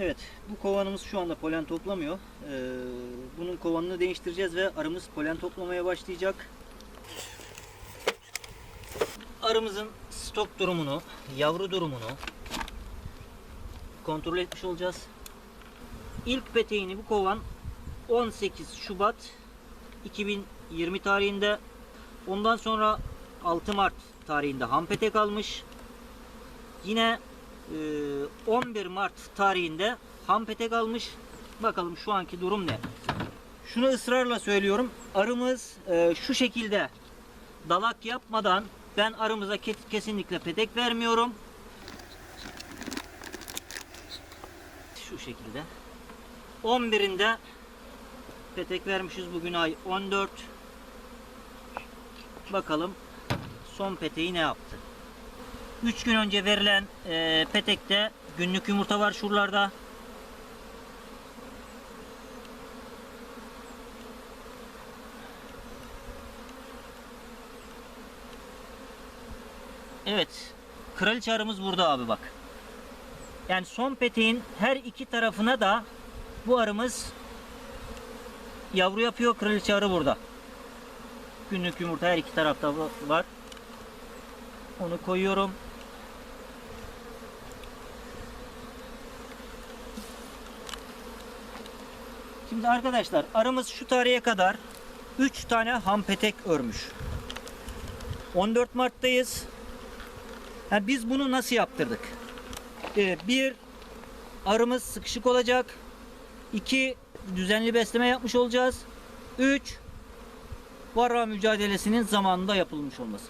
Evet, bu kovanımız şu anda polen toplamıyor. Ee, bunun kovanını değiştireceğiz ve arımız polen toplamaya başlayacak. Arımızın stok durumunu, yavru durumunu kontrol etmiş olacağız. İlk peteğini bu kovan 18 Şubat 2020 tarihinde ondan sonra 6 Mart tarihinde ham petek almış. Yine 11 Mart tarihinde ham petek almış. Bakalım şu anki durum ne? Şunu ısrarla söylüyorum. Arımız e, şu şekilde dalak yapmadan ben arımıza ke- kesinlikle petek vermiyorum. Şu şekilde. 11'inde petek vermişiz. Bugün ay 14. Bakalım son peteği ne yaptı? 3 gün önce verilen e, petekte günlük yumurta var şuralarda. Evet. Kraliçe arımız burada abi bak. Yani son peteğin her iki tarafına da bu arımız yavru yapıyor. Kraliçe arı burada. Günlük yumurta her iki tarafta va- var. Onu koyuyorum. Şimdi arkadaşlar arımız şu tarihe kadar 3 tane ham petek örmüş. 14 Mart'tayız. Yani biz bunu nasıl yaptırdık? Ee, bir arımız sıkışık olacak. İki düzenli besleme yapmış olacağız. Üç varroa mücadelesinin zamanında yapılmış olması.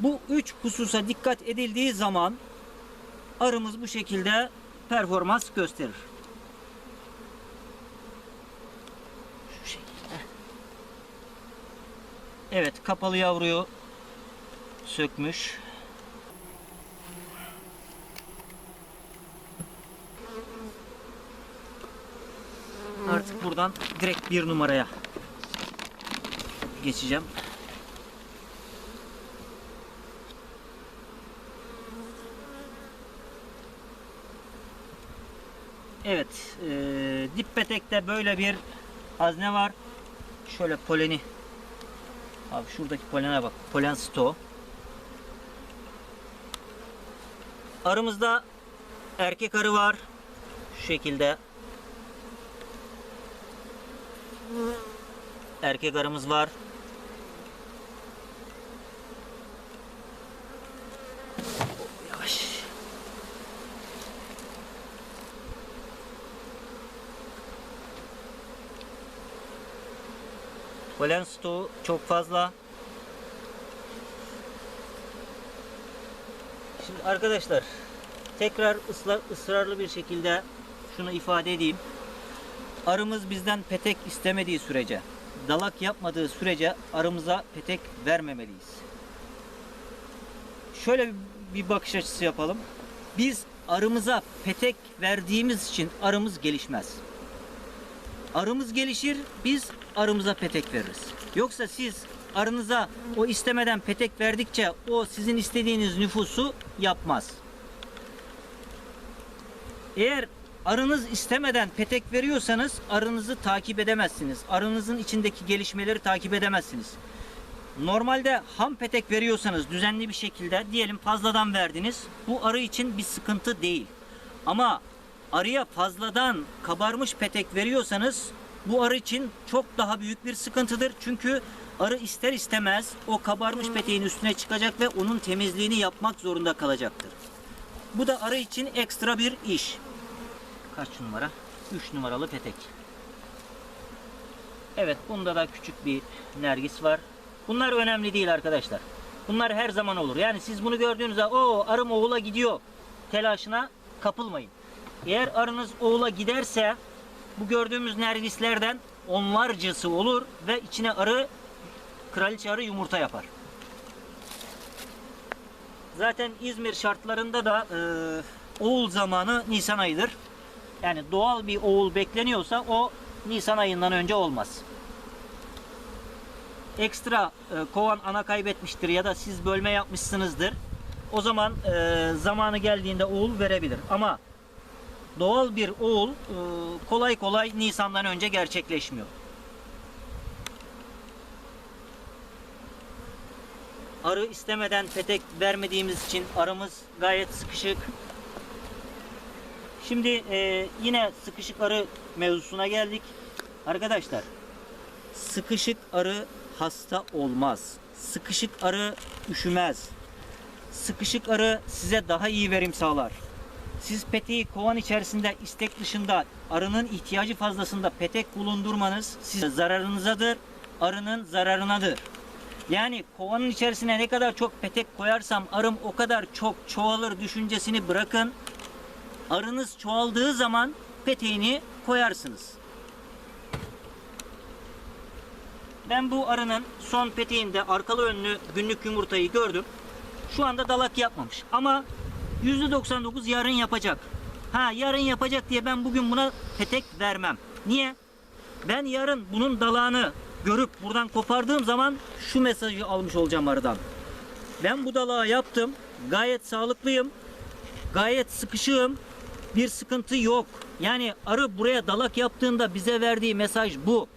Bu üç hususa dikkat edildiği zaman arımız bu şekilde performans gösterir. Şu şekilde. Evet kapalı yavruyu sökmüş. Artık buradan direkt bir numaraya geçeceğim. Evet, e, dip petekte böyle bir hazne var. Şöyle poleni. Abi şuradaki polene bak. Polen sto. Arımızda erkek arı var. Şu şekilde. Erkek arımız var. Polen stoğu çok fazla. Şimdi arkadaşlar tekrar ısla- ısrarlı bir şekilde şunu ifade edeyim. Arımız bizden petek istemediği sürece, dalak yapmadığı sürece arımıza petek vermemeliyiz. Şöyle bir bakış açısı yapalım. Biz arımıza petek verdiğimiz için arımız gelişmez. Arımız gelişir, biz arımıza petek veririz. Yoksa siz arınıza o istemeden petek verdikçe o sizin istediğiniz nüfusu yapmaz. Eğer arınız istemeden petek veriyorsanız arınızı takip edemezsiniz. Arınızın içindeki gelişmeleri takip edemezsiniz. Normalde ham petek veriyorsanız düzenli bir şekilde diyelim fazladan verdiniz. Bu arı için bir sıkıntı değil. Ama arıya fazladan kabarmış petek veriyorsanız bu arı için çok daha büyük bir sıkıntıdır. Çünkü arı ister istemez o kabarmış peteğin üstüne çıkacak ve onun temizliğini yapmak zorunda kalacaktır. Bu da arı için ekstra bir iş. Kaç numara? 3 numaralı petek. Evet bunda da küçük bir nergis var. Bunlar önemli değil arkadaşlar. Bunlar her zaman olur. Yani siz bunu gördüğünüzde o arım oğula gidiyor telaşına kapılmayın. Eğer arınız oğula giderse bu gördüğümüz nergislerden onlarcası olur ve içine arı kraliçe arı yumurta yapar. Zaten İzmir şartlarında da e, oğul zamanı Nisan ayıdır. Yani doğal bir oğul bekleniyorsa o Nisan ayından önce olmaz. Ekstra e, kovan ana kaybetmiştir ya da siz bölme yapmışsınızdır. O zaman e, zamanı geldiğinde oğul verebilir. Ama doğal bir oğul e, kolay kolay Nisan'dan önce gerçekleşmiyor. Arı istemeden petek vermediğimiz için arımız gayet sıkışık. Şimdi e, yine sıkışık arı mevzusuna geldik. Arkadaşlar sıkışık arı hasta olmaz. Sıkışık arı üşümez. Sıkışık arı size daha iyi verim sağlar. Siz peteği kovan içerisinde istek dışında arının ihtiyacı fazlasında petek bulundurmanız size zararınızadır, arının zararınadır. Yani kovanın içerisine ne kadar çok petek koyarsam arım o kadar çok çoğalır düşüncesini bırakın. Arınız çoğaldığı zaman peteğini koyarsınız. Ben bu arının son peteğinde arkalı önlü günlük yumurtayı gördüm. Şu anda dalak yapmamış ama %99 yarın yapacak. Ha yarın yapacak diye ben bugün buna petek vermem. Niye? Ben yarın bunun dalağını görüp buradan kopardığım zaman şu mesajı almış olacağım arıdan. Ben bu dalağı yaptım. Gayet sağlıklıyım. Gayet sıkışığım. Bir sıkıntı yok. Yani arı buraya dalak yaptığında bize verdiği mesaj bu.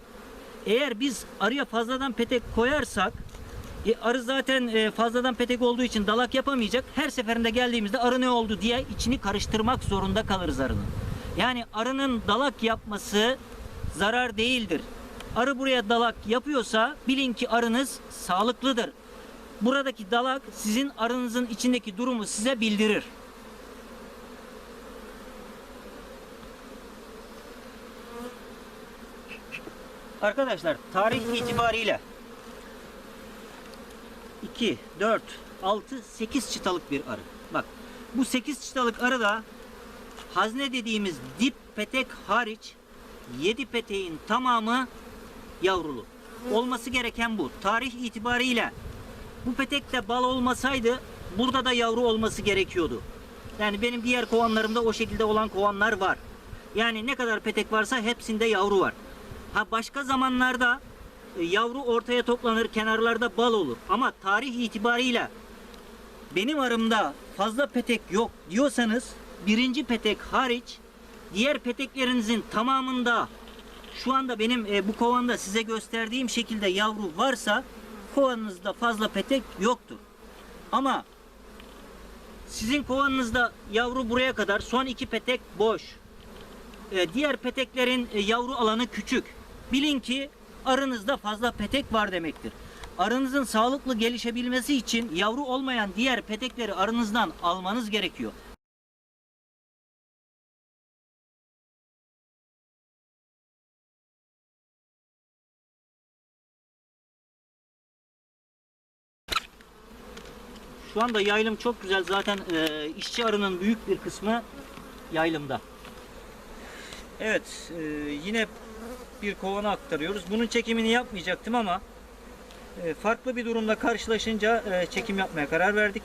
Eğer biz arıya fazladan petek koyarsak e, arı zaten e, fazladan petek olduğu için dalak yapamayacak. Her seferinde geldiğimizde arı ne oldu diye içini karıştırmak zorunda kalırız arının. Yani arının dalak yapması zarar değildir. Arı buraya dalak yapıyorsa bilin ki arınız sağlıklıdır. Buradaki dalak sizin arınızın içindeki durumu size bildirir. Arkadaşlar tarih itibariyle 2, 4, 6, 8 çıtalık bir arı. Bak bu 8 çıtalık arı da hazne dediğimiz dip petek hariç 7 peteğin tamamı yavrulu. Olması gereken bu. Tarih itibariyle bu petekte bal olmasaydı burada da yavru olması gerekiyordu. Yani benim diğer kovanlarımda o şekilde olan kovanlar var. Yani ne kadar petek varsa hepsinde yavru var. Ha başka zamanlarda yavru ortaya toplanır, kenarlarda bal olur. Ama tarih itibariyle benim arımda fazla petek yok diyorsanız birinci petek hariç diğer peteklerinizin tamamında şu anda benim e, bu kovanda size gösterdiğim şekilde yavru varsa kovanınızda fazla petek yoktur. Ama sizin kovanınızda yavru buraya kadar son iki petek boş. E, diğer peteklerin e, yavru alanı küçük. Bilin ki arınızda fazla petek var demektir. Arınızın sağlıklı gelişebilmesi için yavru olmayan diğer petekleri arınızdan almanız gerekiyor. Şu anda yaylım çok güzel. Zaten e, işçi arının büyük bir kısmı yaylımda. Evet, e, yine bir kovana aktarıyoruz. Bunun çekimini yapmayacaktım ama e, farklı bir durumla karşılaşınca e, çekim yapmaya karar verdik.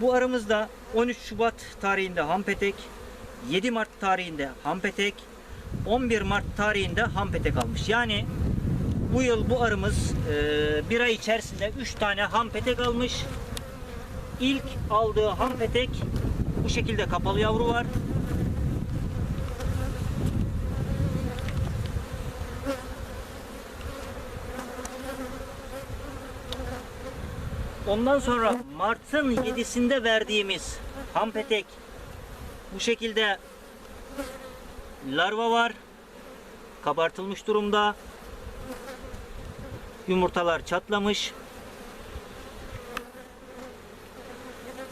Bu aramızda 13 Şubat tarihinde Hampetek, 7 Mart tarihinde Hampetek, 11 Mart tarihinde Hampetek almış. Yani bu yıl bu arımız e, bir ay içerisinde 3 tane Hampetek almış. İlk aldığı Hampetek bu şekilde kapalı yavru var. Ondan sonra Mart'ın 7'sinde verdiğimiz hampetek bu şekilde larva var. Kabartılmış durumda. Yumurtalar çatlamış.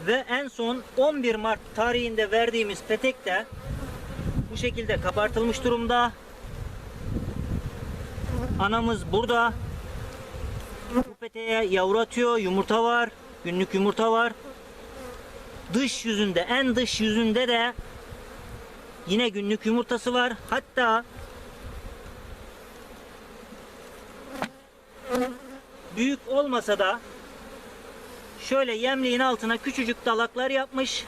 Ve en son 11 Mart tarihinde verdiğimiz petek de bu şekilde kabartılmış durumda. Anamız burada. Bu peteğe yavru atıyor, yumurta var, günlük yumurta var. Dış yüzünde, en dış yüzünde de yine günlük yumurtası var. Hatta büyük olmasa da şöyle yemliğin altına küçücük dalaklar yapmış.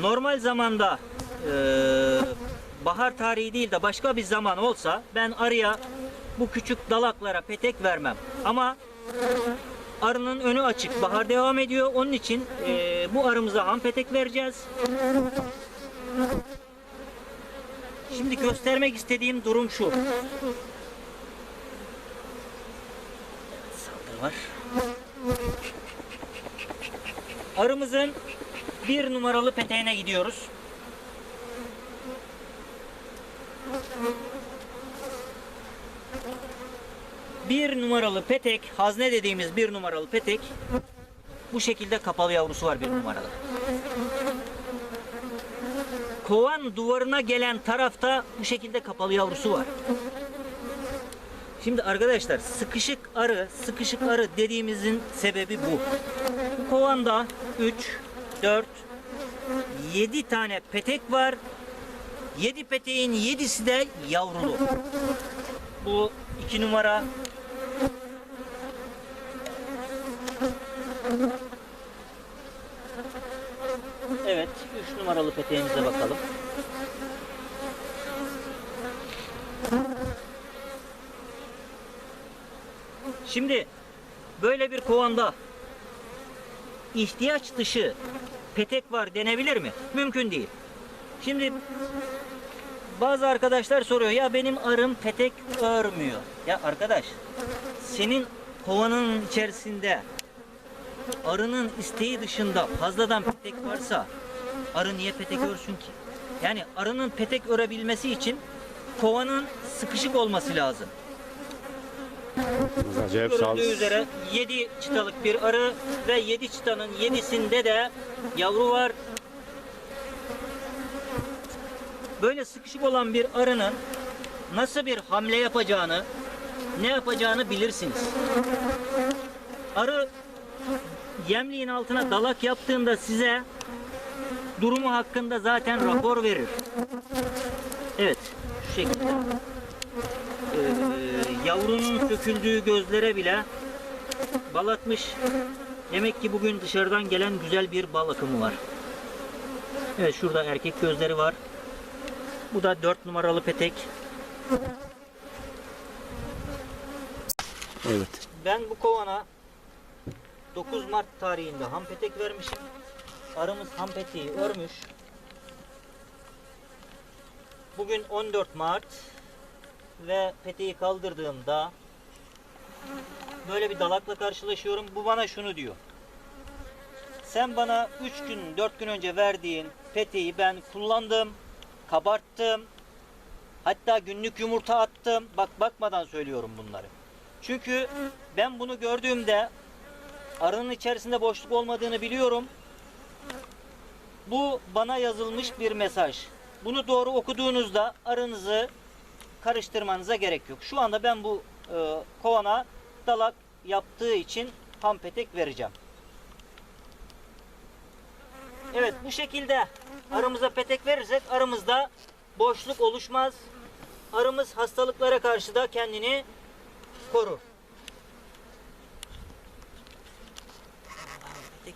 Normal zamanda eee, bahar tarihi değil de başka bir zaman olsa ben arıya bu küçük dalaklara petek vermem. Ama arının önü açık. Bahar devam ediyor. Onun için eee, bu arımıza ham petek vereceğiz. Şimdi göstermek istediğim durum şu. Saldır var. Arımızın bir numaralı peteğine gidiyoruz. Bir numaralı petek, hazne dediğimiz bir numaralı petek bu şekilde kapalı yavrusu var bir numaralı. Kovan duvarına gelen tarafta bu şekilde kapalı yavrusu var. Şimdi arkadaşlar sıkışık arı, sıkışık arı dediğimizin sebebi bu. Bu kovanda 3, 4, 7 tane petek var. 7 peteğin 7'si de yavrulu. Bu 2 numara. Evet, 3 numaralı peteğimize bakalım. Şimdi böyle bir kovanda ihtiyaç dışı petek var denebilir mi? Mümkün değil. Şimdi bazı arkadaşlar soruyor ya benim arım petek örmüyor. Ya arkadaş senin kovanın içerisinde arının isteği dışında fazladan petek varsa arı niye petek örsün ki? Yani arının petek örebilmesi için kovanın sıkışık olması lazım. Acayip Görüldüğü üzere 7 çıtalık bir arı ve 7 çıtanın 7'sinde de yavru var. Böyle sıkışık olan bir arının nasıl bir hamle yapacağını, ne yapacağını bilirsiniz. Arı yemliğin altına dalak yaptığında size durumu hakkında zaten rapor verir. Evet, şu şekilde. Ee, yavrunun söküldüğü gözlere bile bal atmış. Demek ki bugün dışarıdan gelen güzel bir bal akımı var. Evet şurada erkek gözleri var. Bu da 4 numaralı petek. Evet. Ben bu kovana 9 Mart tarihinde ham petek vermişim. Arımız ham peteği örmüş. Bugün 14 Mart ve peteği kaldırdığımda böyle bir dalakla karşılaşıyorum. Bu bana şunu diyor. Sen bana 3 gün 4 gün önce verdiğin peteği ben kullandım, kabarttım. Hatta günlük yumurta attım. Bak bakmadan söylüyorum bunları. Çünkü ben bunu gördüğümde arının içerisinde boşluk olmadığını biliyorum. Bu bana yazılmış bir mesaj. Bunu doğru okuduğunuzda arınızı karıştırmanıza gerek yok. Şu anda ben bu e, kovana dalak yaptığı için ham petek vereceğim. Evet bu şekilde arımıza petek verirsek arımızda boşluk oluşmaz. Arımız hastalıklara karşı da kendini korur. Petek.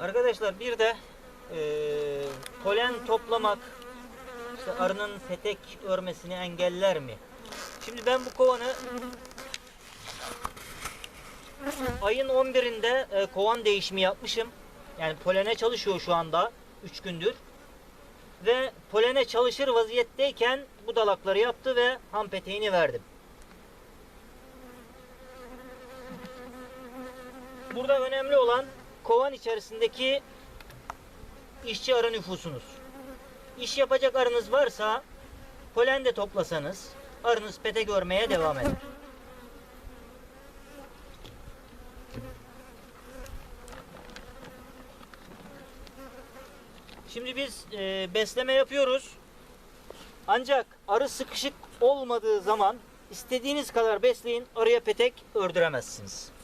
Arkadaşlar bir de eee, polen toplamak işte arının petek örmesini engeller mi? Şimdi ben bu kovanı ayın 11'inde e, kovan değişimi yapmışım. Yani polene çalışıyor şu anda 3 gündür. Ve polene çalışır vaziyetteyken bu dalakları yaptı ve ham peteğini verdim. Burada önemli olan kovan içerisindeki işçi arı nüfusunuz. İş yapacak arınız varsa polen de toplasanız arınız pete görmeye devam eder. Şimdi biz e, besleme yapıyoruz. Ancak arı sıkışık olmadığı zaman istediğiniz kadar besleyin arıya petek ördüremezsiniz.